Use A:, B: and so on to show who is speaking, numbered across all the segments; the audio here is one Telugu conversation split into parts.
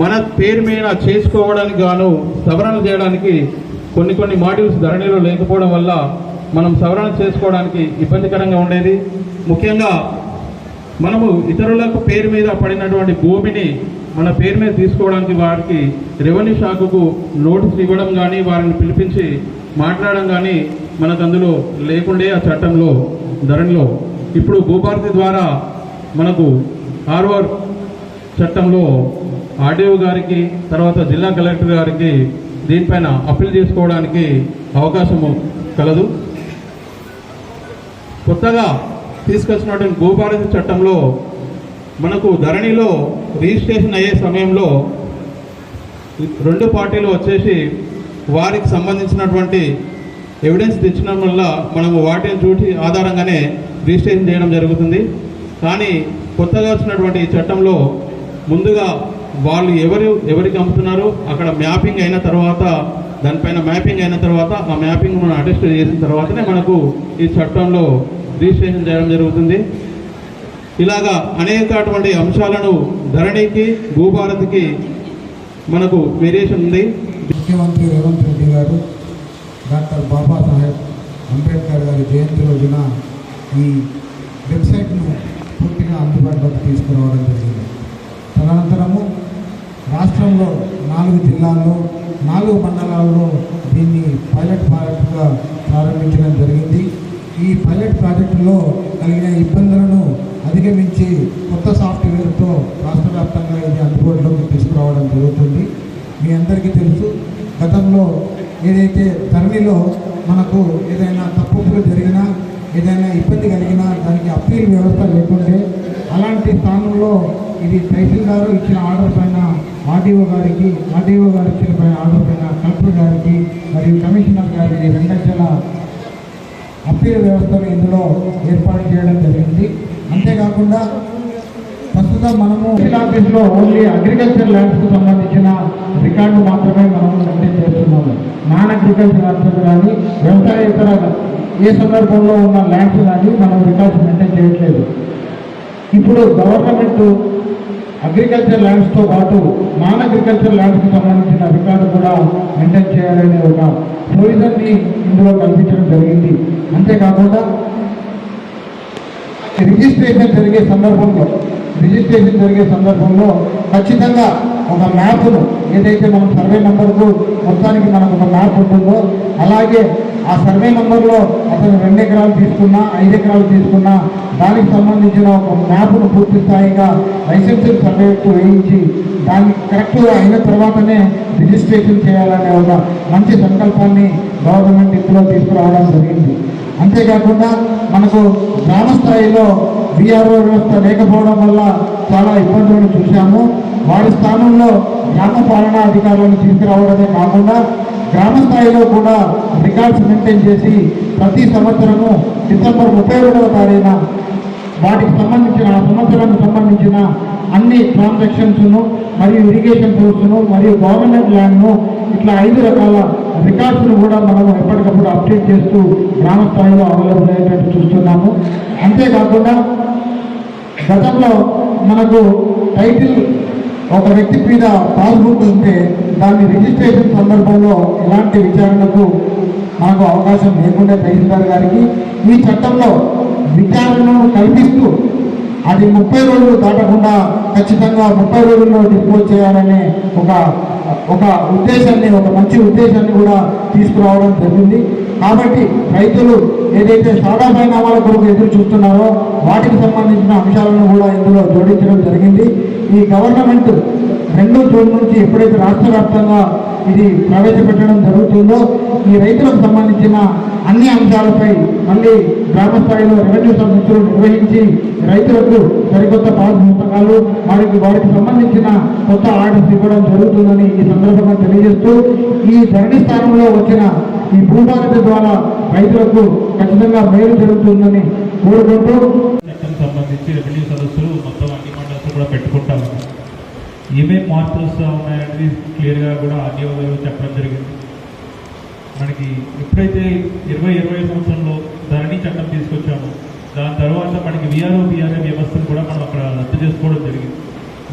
A: మన పేరు మీద చేసుకోవడానికి గాను సవరణ చేయడానికి కొన్ని కొన్ని మాడ్యూల్స్ ధరణిలో లేకపోవడం వల్ల మనం సవరణ చేసుకోవడానికి ఇబ్బందికరంగా ఉండేది. ముఖ్యంగా మనము ఇతరులకు పేరు మీద పడినటువంటి భూమిని మన పేరు మీద తీసుకోవడానికి వారికి రెవెన్యూ శాఖకు నోటీస్ ఇవ్వడం కానీ వారిని పిలిపించి మాట్లాడడం కానీ మనకు అందులో లేకుండే ఆ చట్టంలో ధరణిలో ఇప్పుడు భూభారతి ద్వారా మనకు ఆర్వర్ చట్టంలో ఆర్డీఓ గారికి తర్వాత జిల్లా కలెక్టర్ గారికి దీనిపైన అప్పీల్ చేసుకోవడానికి అవకాశము కలదు. కొత్తగా తీసుకొచ్చినటువంటి భూభారతి చట్టంలో మనకు ధరణిలో రిజిస్ట్రేషన్ అయ్యే సమయంలో రెండు పార్టీలు వచ్చేసి వారికి సంబంధించినటువంటి ఎవిడెన్స్ తెచ్చడం వల్ల మనము వాటిని చూసి ఆధారంగానే రిజిస్ట్రేషన్ చేయడం జరుగుతుంది. కానీ కొత్తగా వచ్చినటువంటి ఈ చట్టంలో ముందుగా వాళ్ళు ఎవరు ఎవరికి అమ్ముతున్నారు అక్కడ మ్యాపింగ్ అయిన తర్వాత దానిపైన మ్యాపింగ్ అయిన తర్వాత ఆ మ్యాపింగ్ మనం అటెస్ట్ చేసిన తర్వాతనే మనకు ఈ చట్టంలో రిజిస్ట్రేషన్ చేయడం జరుగుతుంది. ఇలాగా అనేకటువంటి అంశాలను ధరణికి భూభారతికి మనకు వేరియేషన్ ఉంది.
B: ముఖ్యమంత్రి రేవంత్ రెడ్డి గారు డాక్టర్ బాబాసాహెబ్ అంబేద్కర్ గారి జయంతి రోజున ఈ వెబ్సైట్ను పూర్తిగా అందుబాటులోకి తీసుకురావడం జరిగింది. తదనంతరము రాష్ట్రంలో నాలుగు జిల్లాల్లో నాలుగు మండలాల్లో దీన్ని పైలట్ ప్రాజెక్టుగా ప్రారంభించడం జరిగింది ఈ పైలట్ కలిగిన ఇబ్బందులను అధిగమించి కొత్త సాఫ్ట్వేర్తో రాష్ట్ర వ్యాప్తంగా ఇది అందుబాటులోకి తీసుకురావడం జరుగుతుంది. మీ అందరికీ తెలుసు గతంలో ఏదైతే ధరణిలో మనకు ఏదైనా తప్పులు జరిగినా ఏదైనా ఇబ్బంది కలిగినా దానికి అప్పీల్ వ్యవస్థ లేకుండే అలాంటి స్థానంలో ఇది తహసీల్దారు ఇచ్చిన ఆర్డర్ పైన ఆర్డీఓ గారికి ఆర్డీఓ గారు ఇచ్చిన పైన ఆర్డర్ పైన కలెక్టర్ గారికి మరియు కమిషనర్ గారికి రెండంచెల అప్పీల్ వ్యవస్థను ఇందులో ఏర్పాటు చేయడం జరిగింది. అంతేకాకుండా ప్రస్తుతం మనము సివిల్ ఆఫీస్లో ఓన్లీ అగ్రికల్చర్ ల్యాండ్స్కు సంబంధించిన రికార్డు మాత్రమే మనం మెయింటైన్ చేస్తున్నాము. నాన్ అగ్రికల్చర్ ల్యాండ్స్ కానీ వ్యవసాయేతర ఏ సందర్భంలో ఉన్న ల్యాండ్స్ కానీ మనం రికార్డ్స్ మెయింటైన్ చేయట్లేదు. ఇప్పుడు గవర్నమెంట్ అగ్రికల్చర్ ల్యాండ్స్తో పాటు నాన్ అగ్రికల్చర్ ల్యాండ్స్కి సంబంధించిన రికార్డు కూడా మెయింటైన్ చేయాలనే ఒక ప్రొవిజన్ని ఇందులో కల్పించడం జరిగింది. అంతేకాకుండా రిజిస్ట్రేషన్ జరిగే సందర్భంలో రిజిస్ట్రేషన్ జరిగే సందర్భంలో ఖచ్చితంగా ఒక మ్యాప్ను ఏదైతే మనం సర్వే నెంబర్కు మొత్తానికి మనకు ఒక మ్యాప్ ఉంటుందో అలాగే ఆ సర్వే నెంబర్లో అతను రెండు ఎకరాలు తీసుకున్నా ఐదు ఎకరాలు తీసుకున్నా దానికి సంబంధించిన ఒక మ్యాప్ను పూర్తి స్థాయిగా లైసెన్సింగ్ సర్వేకు వేయించి దాన్ని కరెక్ట్గా అయిన తర్వాతనే రిజిస్ట్రేషన్ చేయాలనే ఒక మంచి సంకల్పాన్ని గవర్నమెంట్ ఇందులో తీసుకురావడం జరిగింది. అంతేకాకుండా మనకు గ్రామ స్థాయిలో విఆర్ఓ వ్యవస్థ లేకపోవడం వల్ల చాలా ఇబ్బందులను చూశాము. వారి స్థానంలో గ్రామ పాలనా అధికారులను తీసుకురావడమే కాకుండా గ్రామ స్థాయిలో కూడా రికార్డ్స్ మెయింటైన్ చేసి ప్రతి సంవత్సరము డిసెంబర్ ముప్పై ఒకటవ తారీఖున వాటికి సంబంధించిన ఆ సంవత్సరానికి సంబంధించిన అన్ని ట్రాన్సాక్షన్స్ను మరియు ఇరిగేషన్ ఫోర్స్ను మరియు గవర్నమెంట్ ల్యాండ్ను ఇట్లా ఐదు రకాల రికార్డ్స్ను కూడా మనం ఎప్పటికప్పుడు అప్డేట్ చేస్తూ గ్రామ స్థాయిలో అవైలబుల్ అయ్యేటట్టు చూస్తున్నాము. అంతేకాకుండా గతంలో మనకు టైటిల్ ఒక వ్యక్తి మీద పాస్బుక్ ఉంటే దాన్ని రిజిస్ట్రేషన్ సందర్భంలో ఎలాంటి విచారణకు మనకు అవకాశం లేకుండా తహసీల్దార్ గారికి ఈ చట్టంలో విచారణను కల్పిస్తూ అది ముప్పై రోజులు దాటకుండా ఖచ్చితంగా ముప్పై రోజుల్లో డిస్పోజ్ చేయాలనే ఒక ఒక ఉద్దేశాన్ని ఒక మంచి ఉద్దేశాన్ని కూడా తీసుకురావడం జరిగింది. కాబట్టి రైతులు ఏదైతే సాదా పరిణామాల కొరకు ఎదురు చూస్తున్నారో వాటికి సంబంధించిన అంశాలను కూడా ఇందులో జోడించడం జరిగింది. ఈ గవర్నమెంట్ రెండో జూన్ నుంచి ఎప్పుడైతే రాష్ట్ర వ్యాప్తంగా ఇది ప్రవేశపెట్టడం జరుగుతుందో ఈ రైతులకు సంబంధించిన అన్ని అంశాలపై మళ్ళీ గ్రామ స్థాయిలో రెవెన్యూ సమస్యలు నిర్వహించి రైతులకు సరికొత్త పాస్ పుస్తకాలు వారికి వారికి సంబంధించిన కొత్త ఆర్డర్స్ ఇవ్వడం జరుగుతుందని ఈ సందర్భంగా తెలియజేస్తూ ఈ ధరణి స్థానంలో వచ్చిన ఈ భూభారతి ద్వారా రైతులకు ఖచ్చితంగా మేలు జరుగుతుందని కోరుకుంటూ
C: సంబంధించి రెవెన్యూ సదస్సులు మొత్తం అన్ని మండల్స్ కూడా పెట్టుకుంటాము. ఏమేమి మార్పులు వస్తూ ఉన్నాయనేది క్లియర్గా కూడా ఆర్డీఓ గారు చెప్పడం జరిగింది. మనకి ఎప్పుడైతే ఇరవై ఇరవై సంవత్సరంలో ధరణి చట్టం తీసుకొచ్చామో దాని తర్వాత మనకి విఆర్ఓ బీఆర్ఏ వ్యవస్థను కూడా మనం అక్కడ రద్దు చేసుకోవడం జరిగింది.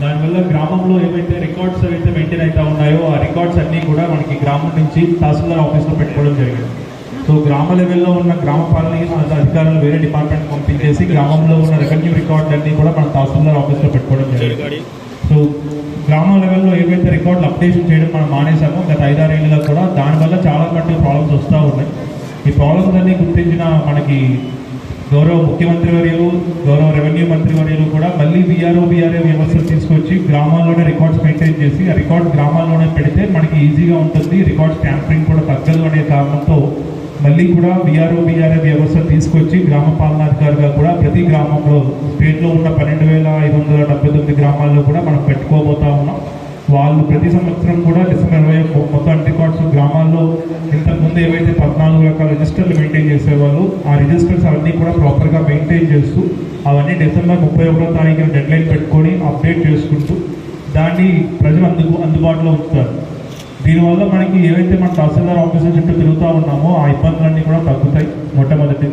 C: దానివల్ల గ్రామంలో ఏవైతే రికార్డ్స్ ఏవైతే మెయింటైన్ అవుతా ఉన్నాయో ఆ రికార్డ్స్ అన్నీ కూడా మనకి గ్రామం నుంచి తహసీల్దార్ ఆఫీస్లో పెట్టుకోవడం జరిగింది. సో గ్రామ లెవెల్లో ఉన్న గ్రామ పాలన అధికారులు వేరే డిపార్ట్మెంట్ పంపించేసి గ్రామంలో ఉన్న రెవెన్యూ రికార్డులన్నీ కూడా మన తహసీల్దార్ ఆఫీస్లో పెట్టుకోవడం జరిగింది. సో గ్రామ లెవెల్లో ఏవైతే రికార్డులు అప్డేషన్ చేయడం మనం మానేశామో గత ఐదారేళ్ళుగా కూడా దానివల్ల చాలా మటుకు ప్రాబ్లమ్స్ వస్తూ ఉన్నాయి. ఈ ప్రాబ్లమ్స్ అన్నీ గుర్తించిన మనకి గౌరవ ముఖ్యమంత్రి వర్యులు గౌరవ రెవెన్యూ మంత్రి వర్యులు కూడా మళ్ళీ బీఆర్ఓ బీఆర్ఏ వ్యవస్థలు తీసుకొచ్చి గ్రామాల్లోనే రికార్డ్స్ మెయింటైన్ చేసి ఆ రికార్డ్ గ్రామాల్లోనే పెడితే మనకి ఈజీగా ఉంటుంది. రికార్డ్స్ ట్యాంపరింగ్ కూడా తగ్గదు అనే కారణంతో మళ్ళీ కూడా బీఆర్ఓ బీఆర్ఏ వ్యవస్థ తీసుకొచ్చి గ్రామ పాలనాధికారిగా కూడా ప్రతి గ్రామంలో స్టేట్లో ఉన్న పన్నెండు వేల ఐదు వందల డెబ్బై తొమ్మిది గ్రామాల్లో కూడా మనం పెట్టుకోబోతా ఉన్నాం. వాళ్ళు ప్రతి సంవత్సరం కూడా డిసెంబర్ ఇరవై మొత్తం రికార్డ్స్ గ్రామాల్లో ఇంతకుముందు ఏవైతే పద్నాలుగు రకాల రిజిస్టర్లు మెయింటైన్ చేసేవాళ్ళు ఆ రిజిస్టర్స్ అవన్నీ కూడా ప్రాపర్గా మెయింటైన్ చేస్తూ అవన్నీ డిసెంబర్ ముప్పై ఒకటో తారీఖున డెడ్లైన్ పెట్టుకొని అప్డేట్ చేసుకుంటూ దాన్ని ప్రజలు అందుకు అందుబాటులో ఉంచుతారు. దీనివల్ల మనకి ఏవైతే మన తహసీల్దార్ ఆఫీసర్ చుట్టూ తిరుగుతూ ఉన్నామో ఆ ఇబ్బందులన్నీ కూడా తగ్గుతాయి మొట్టమొదటి.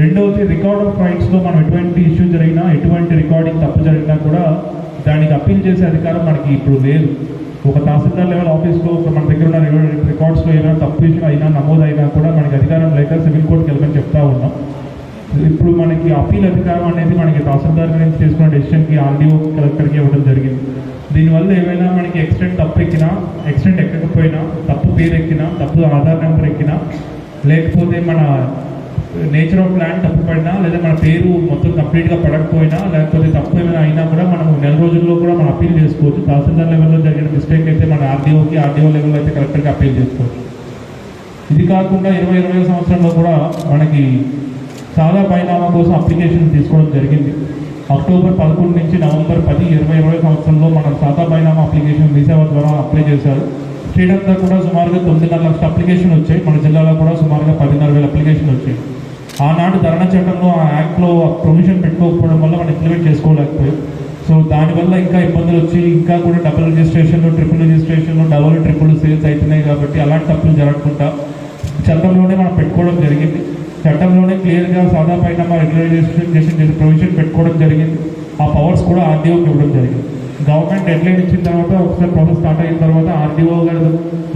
C: రెండవది రికార్డ్ ఆఫ్ రైట్స్లో మనం ఎటువంటి ఇష్యూ జరిగినా ఎటువంటి రికార్డింగ్ తప్పు జరిగినా కూడా దానికి అప్పీల్ చేసే అధికారం మనకి ఇప్పుడు లేదు. ఒక తహసీల్దార్ లెవెల్ ఆఫీస్లో మన దగ్గర ఉన్న రికార్డ్స్లో ఏమైనా తప్పు ఇష్యూ అయినా నమోదైనా కూడా మనకి అధికారం లేక సివిల్ కోర్టుకి వెళ్ళమని చెప్తా ఉన్నాం. ఇప్పుడు మనకి అప్పీల్ అధికారం అనేది మనకి తహసీల్దార్ నుంచి తీసుకున్న డెసిషన్కి ఆర్డీఓ కలెక్టర్కి ఇవ్వడం జరిగింది. దీనివల్ల ఏమైనా మనకి ఎక్స్టెంట్ తప్పు ఎక్కినా ఎక్స్టెంట్ ఎక్కకపోయినా తప్పు పేరు ఎక్కినా తప్పు ఆధార్ నెంబర్ ఎక్కినా లేకపోతే మన నేచర్ ఆఫ్ ల్యాండ్ తప్పు పడినా లేదా మన పేరు మొత్తం కంప్లీట్గా పడకపోయినా లేకపోతే తప్పు ఏమైనా అయినా కూడా మనం నెల రోజుల్లో కూడా మనం అప్పీల్ చేసుకోవచ్చు. తహసీల్దార్ లెవెల్లో జరిగిన మిస్టేక్ అయితే మన ఆర్డీఓకి ఆర్డీఓ లెవెల్లో అయితే కలెక్టర్కి అప్పీల్ చేసుకోవచ్చు. ఇది కాకుండా ఇరవై ఇరవై సంవత్సరంలో కూడా మనకి చాలా పైనామా కోసం అప్లికేషన్ తీసుకోవడం జరిగింది. అక్టోబర్ పదకొండు నుంచి నవంబర్ పది ఇరవై ఇరవై సంవత్సరంలో మనం సాదా బైనామా అప్లికేషన్ మీసేవ ద్వారా అప్లై చేశారు. స్టేట్ అంతా కూడా సుమారుగా తొమ్మిదిన్నర లక్షల అప్లికేషన్ వచ్చాయి. మన జిల్లాలో కూడా సుమారుగా పదిన్నర వేల అప్లికేషన్ వచ్చాయి. ఆనాడు ధరణ చట్టంలో ఆ యాక్ట్లో ప్రొవిజన్ పెట్టుకోకపోవడం వల్ల మనం ఇంప్లిమెంట్ చేసుకోలేకపోయాం. సో దానివల్ల ఇంకా ఇబ్బందులు వచ్చి ఇంకా కూడా double registration triple registration double triple sales అవుతున్నాయి కాబట్టి అలాంటి తప్పులు జరగకుండా చట్టంలోనే మనం పెట్టుకోవడం జరిగింది. చట్టంలోనే క్లియర్గా సాదా పైన రెగ్యులరైజేషన్ చేసి ప్రొవిజన్ పెట్టుకోవడం జరిగింది. ఆ పవర్స్ కూడా ఆర్డీఓకి ఇవ్వడం జరిగింది. గవర్నమెంట్ డెడ్లైన్ ఇచ్చిన తర్వాత ఒకసారి ప్రాసెస్ స్టార్ట్ అయిన తర్వాత ఆర్డీఓ గారు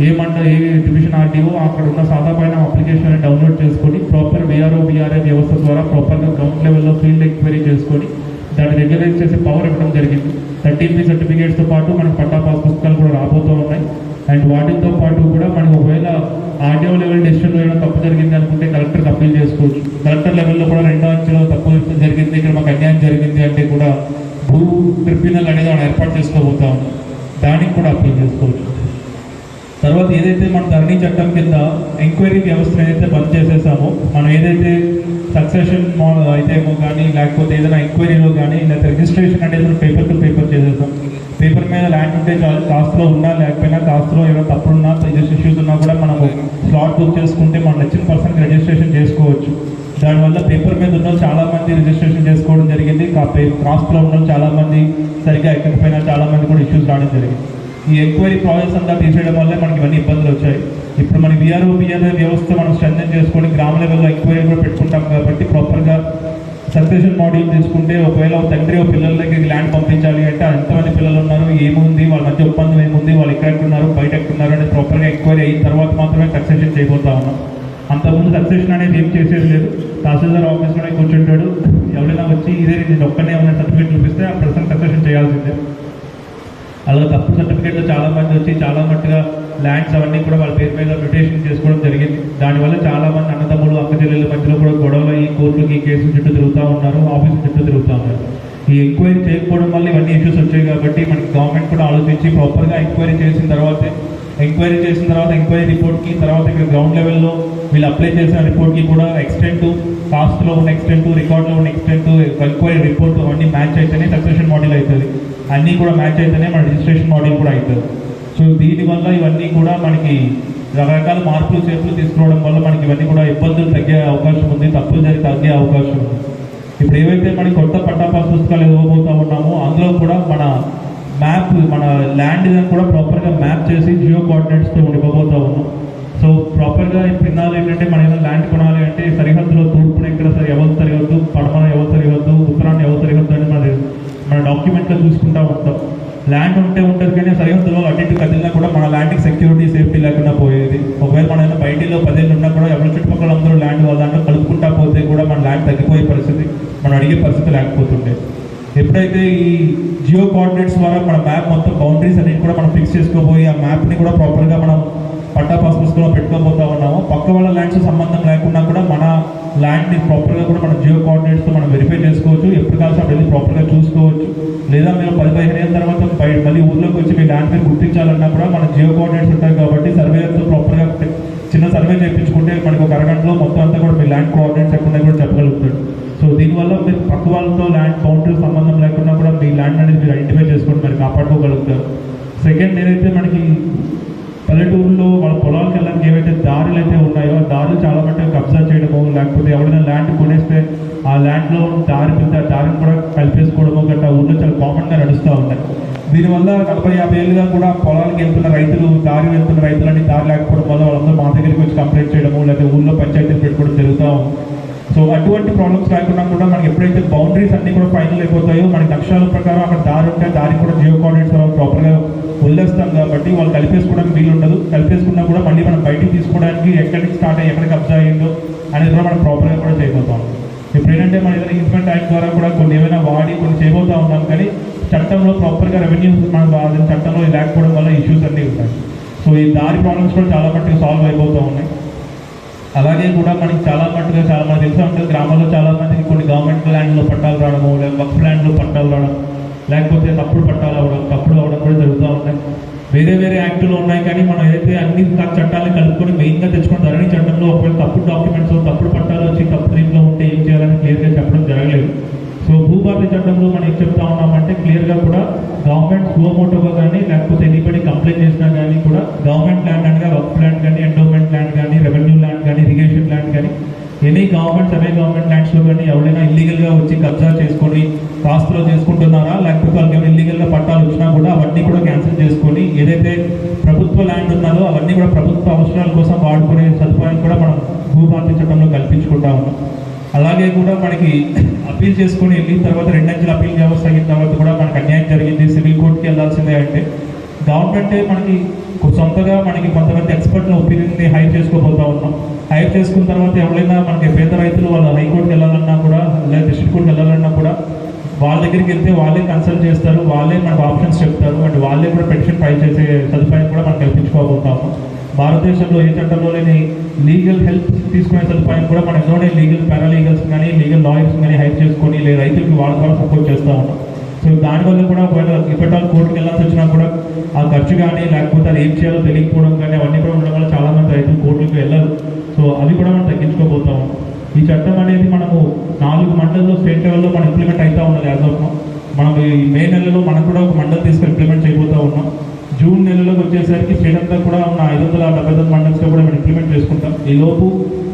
C: ఏ మండ ఏ డివిజన్ ఆర్డీఓ అక్కడ ఉన్న సాదా పైన అప్లికేషన్ డౌన్లోడ్ చేసుకొని ప్రాపర్ బీఆర్ఓ బీఆర్ఏ వ్యవస్థ ద్వారా ప్రాపర్గా గ్రౌండ్ లెవెల్లో ఫీల్డ్ ఎంక్వైరీ చేసుకొని దాన్ని రెగ్యులైజ్ చేసే పవర్ ఇవ్వడం జరిగింది. థర్టీన్ బి సర్టిఫికేట్స్తో పాటు మనకు పట్టా పాస్ పుస్తకాలు కూడా రాబోతూ ఉన్నాయి. అండ్ వాటితో పాటు కూడా మనకు ఒకవేళ ఆర్డీఓ లెవెల్ డెసిషన్లో ఏమైనా తప్పు జరిగింది అనుకుంటే కలెక్టర్కి అప్పీల్ చేసుకోవచ్చు. కలెక్టర్ లెవెల్లో కూడా రెండో అంచెలో తప్పు జరిగింది ఇక్కడ మాకు అన్యాయం జరిగింది అంటే కూడా భూ ట్రిబ్యునల్ అనేది మనం ఏర్పాటు చేసుకోబోతా ఉన్నాం. దానికి కూడా అప్పీల్ చేసుకోవచ్చు. తర్వాత ఏదైతే మన ధరణి చట్టం కింద ఎంక్వైరీ వ్యవస్థ ఏదైతే బంద్ చేసేసామో మనం ఏదైతే సక్సెషన్ అయితే కానీ లేకపోతే ఏదైనా ఎంక్వైరీలో కానీ లేకపోతే రిజిస్ట్రేషన్ అనేది మనం పేపర్ టు పేపర్ చేసేస్తాం. పేపర్ మీద ల్యాండ్ ఉంటే చాలు కాస్ట్లో ఉన్నా లేకపోయినా కాస్ట్లో ఏమైనా తప్పులున్నా రిజిస్టర్ ఇష్యూస్ ఉన్నా కూడా మనం స్లాట్ బుక్ చేసుకుంటే మన నచ్చిన పర్సన్కి రిజిస్ట్రేషన్ చేసుకోవచ్చు. దానివల్ల పేపర్ మీద ఉన్న చాలామంది రిజిస్ట్రేషన్ చేసుకోవడం జరిగింది. కాస్ట్లో ఉన్న చాలామంది సరిగ్గా ఎక్కకపోయినా చాలామంది కూడా ఇష్యూస్ రావడం జరిగింది. ఈ ఎంక్వైరీ ప్రాసెస్ అంతా తీసేయడం వల్ల మనకి ఇవన్నీ ఇబ్బందులు వచ్చాయి. ఇప్పుడు మన విఆర్ఓ బిఆర్ఓ వ్యవస్థ మనం స్ట్రెంగ్ చేసుకొని గ్రామ లెవెల్లో ఎంక్వైరీ కూడా పెట్టుకుంటాం కాబట్టి ప్రాపర్గా సక్సెషన్ మాడ్యూల్ తీసుకుంటే ఒకవేళ తండ్రి ఒక పిల్లల దగ్గరికి ల్యాండ్ పంపించాలి అంటే ఎంతమంది పిల్లలు ఉన్నారు ఏముంది వాళ్ళ మధ్య ఒప్పందం ఏముంది వాళ్ళు ఎక్కడున్నారు బయట ఎక్కడున్నారు అనేది ప్రాపర్గా ఎంక్వైరీ అయిన తర్వాత మాత్రమే సక్సెషన్ చేయబోతా ఉన్నాం. అంతకుముందు సక్సెషన్ అనేది ఏం చేసేది లేదు. తహసీల్దార్ ఆఫీస్లోనే కూర్చుంటాడు. ఎవరైనా వచ్చి ఇదే నేను ఒక్కనే ఉన్న సర్టిఫికేట్ చూపిస్తే ఆ పర్సన్ సక్సెషన్ చేయాల్సిందే. అలా తప్పు సర్టిఫికేట్లో చాలా మంది వచ్చి చాలా మట్టుగా ల్యాండ్స్ అవన్నీ కూడా వాళ్ళ పేరు మీద మ్యూటేషన్ చేసుకోవడం జరిగింది. దానివల్ల చాలా మంది అన్నదమ్ములు అక్క చెల్లెల మధ్యలో కూడా గొడవలు ఈ కోర్టుకి కేసుల చుట్టూ తిరుగుతూ ఉన్నారు ఆఫీస్ చుట్టూ తిరుగుతూ ఉన్నారు. ఈ ఎంక్వైరీ చేయకపోవడం వల్ల ఇవన్నీ ఇష్యూస్ వచ్చాయి కాబట్టి మనకి గవర్నమెంట్ కూడా ఆలోచించి ప్రాపర్గా ఎంక్వైరీ చేసిన తర్వాతే ఎంక్వైరీ చేసిన తర్వాత ఎంక్వైరీ రిపోర్ట్కి తర్వాత ఇక్కడ గ్రౌండ్ లెవెల్లో వీళ్ళు అప్లై చేసిన రిపోర్ట్కి కూడా ఎక్స్టెంట్ కాస్ట్లో ఉన్న ఎక్స్టెంట్ రికార్డులో ఉన్న ఎక్స్టెంట్ ఎంక్వైరీ రిపోర్ట్ అవన్నీ మ్యాచ్ అయితేనే సక్సెషన్ మోడల్ అవుతుంది. అన్నీ కూడా మ్యాచ్ అయితేనే మన రిజిస్ట్రేషన్ మోడల్ కూడా అవుతుంది. సో దీనివల్ల ఇవన్నీ కూడా మనకి రకరకాల మార్పులు చేతులు తీసుకోవడం వల్ల మనకి ఇవన్నీ కూడా ఇబ్బందులు తగ్గే అవకాశం ఉంది తప్పులు జరిగి తగ్గే అవకాశం ఉంది. ఇప్పుడు ఏవైతే మనకి కొత్త పట్టాపాస్ పుస్తకాలు ఇవ్వబోతా ఉన్నామో అందులో కూడా మన మ్యాప్ మన ల్యాండ్ కూడా ప్రాపర్గా మ్యాప్ చేసి జియో కోఆర్డినేట్స్తో ఇవ్వబోతా ఉన్నాం. సో ప్రాపర్గా ఇప్పుడు ఏంటంటే మన ఏదైనా ల్యాండ్ కొనాలి అంటే సరిహద్దులో తూర్పున ఎక్కడ సరి ఎవరు సరిహద్దు పడమర ఎవరు సరిహద్దు ఉత్తరాన్ని ఎవరు సరిహద్దు అని మన మన డాక్యుమెంట్లో చూసుకుంటా ఉంటాం ల్యాండ్ ఉంటే ఉంటుంది కానీ సరిహద్దులో అటు ఇటు కదిలినా కూడా మన ల్యాండ్కి సెక్యూరిటీ సేఫ్టీ లేకుండా పోయేది. ఒకవేళ మన ఏదైనా బయటిలో పదేళ్ళు ఉన్నా కూడా ఎవరి చుట్టుపక్కల అందరూ ల్యాండ్ వాళ్ళ దాంట్లో కలుపుకుంటా పోతే కూడా మన ల్యాండ్ తగ్గిపోయే పరిస్థితి మనం అడిగే పరిస్థితి లేకపోతుండే. ఎప్పుడైతే ఈ జియో కోఆర్డినేట్స్ ద్వారా మన మ్యాప్ మొత్తం బౌండరీస్ అన్ని కూడా మనం ఫిక్స్ చేసుకోబోయి ఆ మ్యాప్ని కూడా ప్రాపర్గా మనం పట్టా పాస్ పుస్తకంలో పెట్టుకోబోతా ఉన్నాము పక్క వాళ్ళ ల్యాండ్స్ సంబంధం లేకుండా కూడా మన ల్యాండ్ని ప్రాపర్గా కూడా మన జియో కోఆర్డినేట్స్తో మనం వెరిఫై చేసుకోవచ్చు. ఎప్పుడు కావాల్సి అప్పుడు వెళ్ళి ప్రాపర్గా చూసుకోవచ్చు. లేదా మీరు పది మళ్ళీ వచ్చి మీ ల్యాండ్ మీరు గుర్తించాలన్నా కూడా మన జియో కోఆర్డినేట్స్ ఉంటాయి కాబట్టి సర్వేతో ప్రాపర్గా చిన్న సర్వే చేయించుకుంటే మనకు ఒక అరగంటలో మొత్తం అంతా కూడా మీ ల్యాండ్ కోఆర్డినేట్స్ ఎక్కడ కూడా చెప్పగలుగుతాడు. సో దీనివల్ల మీరు పక్క వాళ్ళతో ల్యాండ్ బౌండరీ సంబంధం లేకుండా కూడా మీ ల్యాండ్ అనేది మీరు ఐడెంటిఫై చేసుకొని మరి కాపాడుకోగలుగుతారు. సెకండ్ ఏదైతే మనకి పల్లెటూరులో వాళ్ళ పొలాలకు వెళ్ళడానికి ఏవైతే దారులు అయితే ఉన్నాయో ఆ దారులు చాలా మట్టుకు కబ్జా చేయడము లేకపోతే ఎవరైనా ల్యాండ్ కొనేస్తే ఆ ల్యాండ్లో దారి పెద్ద దారిని కూడా కలిపేసుకోవడము గట్రా ఊళ్ళో చాలా కామన్గా నడుస్తూ ఉంటాయి దీనివల్ల నలభై యాభై ఏళ్ళుగా కూడా పొలాలకు వెళ్తున్న రైతులు దారి వెళ్తున్న రైతులని దారి లేకపోవడం వల్ల వాళ్ళందరూ మా దగ్గరికి వచ్చి కంప్లైంట్ చేయడము లేకపోతే ఊళ్ళో పంచాయతీలు పెట్టుకోవడం జరుగుతూ ఉంది. సో అటువంటి ప్రాబ్లమ్స్ లేకుండా కూడా మనకి ఎప్పుడైతే బౌండరీస్ అన్ని కూడా ఫైనల్ అయిపోతాయో మనకి లక్ష్యాల ప్రకారం అక్కడ దారి ఉంటే దారి కూడా జియో కోఆర్డినేట్స్ ప్రాపర్గా వదిలేస్తాం కాబట్టి వాళ్ళు కలిపేసుకోవడానికి వీలు ఉండదు కలిపేసుకున్నా కూడా మళ్ళీ మనం బయటికి తీసుకోవడానికి ఎక్కడికి స్టార్ట్ అయ్యి ఎక్కడికి అబ్జర్వ్ అయ్యిందో అనేది కూడా మనం ప్రాపర్గా కూడా చేయబోతాం ఇప్పుడు ఏంటంటే మన ఏదైనా ఇన్స్ట్రుమెంట్ యాక్ట్ ద్వారా కూడా కొన్ని ఏమైనా వాడి కొన్ని చేయబోతూ ఉన్నాం కానీ చట్టంలో ప్రాపర్గా రెవెన్యూ మనకు వాడిన చట్టంలో లేకపోవడం వల్ల ఇష్యూస్ అన్నీ ఉంటాయి. సో ఈ దారి ప్రాబ్లమ్స్ కూడా చాలా మట్టుకు సాల్వ్ అయిపోతూ ఉన్నాయి. అలాగే కూడా మనకి చాలా మట్టుగా చాలా మంది తెలిసే ఉంటుంది గ్రామాల్లో చాలా మందికి కొన్ని గవర్నమెంట్ ల్యాండ్లో పట్టాలు రావడము లేదా వక్ఫ్ ల్యాండ్లో పట్టాలు రావడం లేకపోతే తప్పుడు పట్టాలు అవ్వడం తప్పుడు అవ్వడం కూడా జరుగుతూ ఉంటాయి వేరే వేరే యాక్టులు ఉన్నాయి కానీ మనం ఏదైతే అన్ని చట్టాలను కలుపుకొని మెయిన్గా తెచ్చుకున్న ధరణి చట్టంలో ఒకవేళ తప్పుడు డాక్యుమెంట్స్ తప్పుడు పట్టాలు వచ్చి తప్పు దీంట్లో ఉంటే ఏం చేయాలని క్లియర్గా చెప్పడం జరగలేదు. సో భూభారతి చట్టంలో మనం ఏం చెప్తా ఉన్నామంటే క్లియర్గా కూడా గవర్నమెంట్ గోమోటోగా కానీ లేకపోతే ఎనీబడి కంప్లైంట్ చేసినా కానీ కూడా గవర్నమెంట్ ల్యాండ్ అనగా వర్క్ ల్యాండ్ కానీ ఎండోమెంట్ ల్యాండ్ కానీ రెవెన్యూ ల్యాండ్ కానీ ఇరిగేషన్ ల్యాండ్ కానీ ఎనీ గవర్నమెంట్ సెమీ గవర్నమెంట్ ల్యాండ్స్లో కానీ ఎవరైనా ఇల్లీగల్గా వచ్చి కబ్జా చేసుకొని ఆస్తులు చేసుకుంటున్నారా లేకపోతే వాళ్ళకి ఏమైనా ఇల్లీగల్గా పట్టాలు వచ్చినా కూడా అవన్నీ కూడా క్యాన్సిల్ చేసుకొని ఏదైతే ప్రభుత్వ ల్యాండ్ ఉన్నదో అవన్నీ కూడా ప్రభుత్వ అవసరాల కోసం వాడుకునే సదుపాయం కూడా మనం భూభారతి చట్టంలో కల్పించుకుంటా ఉన్నాం. అలాగే కూడా మనకి అప్పీల్ చేసుకొని వెళ్ళిన తర్వాత రెండంచెల అప్పీల్ వ్యవస్థ అయిన తర్వాత కూడా మనకి అన్యాయం జరిగింది. సివిల్ కోర్టుకి వెళ్ళాల్సిందే అంటే గవర్నమెంటే మనకి సొంతగా మనకి కొంతమంది ఎక్స్పర్ట్ల ఒపీనియన్ని హైర్ చేసుకోబోతా ఉన్నాం. హైర్ చేసుకున్న తర్వాత ఎవరైనా మనకి పేద రైతులు వాళ్ళు హైకోర్టుకి వెళ్ళాలన్నా కూడా లేదా డిస్ట్రిక్ట్ కోర్టుకి వెళ్ళాలన్నా కూడా వాళ్ళ దగ్గరికి వెళ్తే వాళ్ళే కన్సల్ట్ చేస్తారు. వాళ్ళే మనకు ఆప్షన్స్ చెప్తారు. అండ్ వాళ్ళే కూడా పెటిషన్ ఫైల్ చేసే సదుపాయం కూడా మనం కల్పించుకోబోతాము భారతదేశంలో ఏ చట్టంలో లేని లీగల్ హెల్ప్ తీసుకునే సదుపాయం కూడా మనం ఎన్నోనే లీగల్ పారాలీగల్స్ కానీ లీగల్ లాయర్స్ కానీ హైప్ చేసుకొని లేదా రైతులకి వాళ్ళ ద్వారా సపోర్ట్ చేస్తూ ఉన్నాం. సో దానివల్ల కూడా ఒకవేళ ఇప్పటివరకు కోర్టుకి వెళ్ళాల్సి వచ్చినా కూడా ఆ ఖర్చు కానీ లేకపోతే అది ఏం చేయాలో తెలియకపోవడం కానీ అవన్నీ కూడా ఉండడం వల్ల చాలామంది రైతులు కోర్టులకు వెళ్ళరు. సో అవి కూడా మనం తగ్గించుకోబోతాం ఈ చట్టం అనేది మనము నాలుగు మండల్లో స్టేట్ లెవెల్లో మనం ఇంప్లిమెంట్ అవుతా ఉన్నది యాజ్ ఆఫ్ మనం ఈ మే నెలలో మనం కూడా ఒక మండల్ తీసుకుని ఇంప్లిమెంట్ చేయబోతూ ఉన్నాం. జూన్ నెలలోకి వచ్చేసరికి స్టేట్ అంతా కూడా ఉన్న ఐదు వందల డెబ్బై తొమ్మిది మండల్స్లో కూడా మనం ఇంప్లిమెంట్ చేసుకుంటాం. ఈ లోపు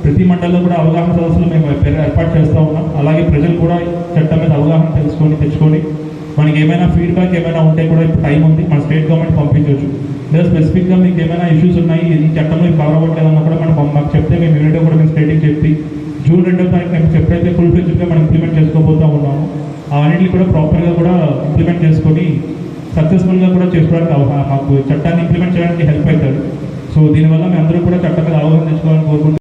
C: ప్రతి మండలంలో కూడా అవగాహన సదస్సులు మేము ఏర్పాటు చేస్తూ ఉన్నాం. అలాగే ప్రజలు కూడా చట్టం మీద అవగాహన తెలుసుకొని తెచ్చుకొని మనకి ఏమైనా ఫీడ్బ్యాక్ ఏమైనా ఉంటే కూడా ఇప్పుడు టైం ఉంది. మన స్టేట్ గవర్నమెంట్ పంపించవచ్చు లేదా స్పెసిఫిక్గా మీకు ఏమైనా ఇష్యూస్ ఉన్నాయి ఈ చట్టంలో ఇది కవర్ అవ్వట్లేదన్నా కూడా మనం మాకు చెప్తే మేము యూనిట్ కూడా మేము స్టేట్కి చెప్పి జూన్ రెండో తారీఖు మేము చెప్పైతే ఫుల్ ఫ్లెజ్గా మనం ఇంప్లిమెంట్ చేసుకోబోతూ ఉన్నాము. అవన్నింటిని కూడా ప్రాపర్గా కూడా ఇంప్లిమెంట్ చేసుకొని సక్సెస్ఫుల్గా కూడా చేసుకోవడానికి మాకు చట్టాన్ని ఇంప్లిమెంట్ చేయడానికి హెల్ప్ అవుతాడు సో దీనివల్ల మేము అందరూ కూడా చట్టం మీద అవగాహన తెచ్చుకోవాలని కోరుకుంటున్నాం.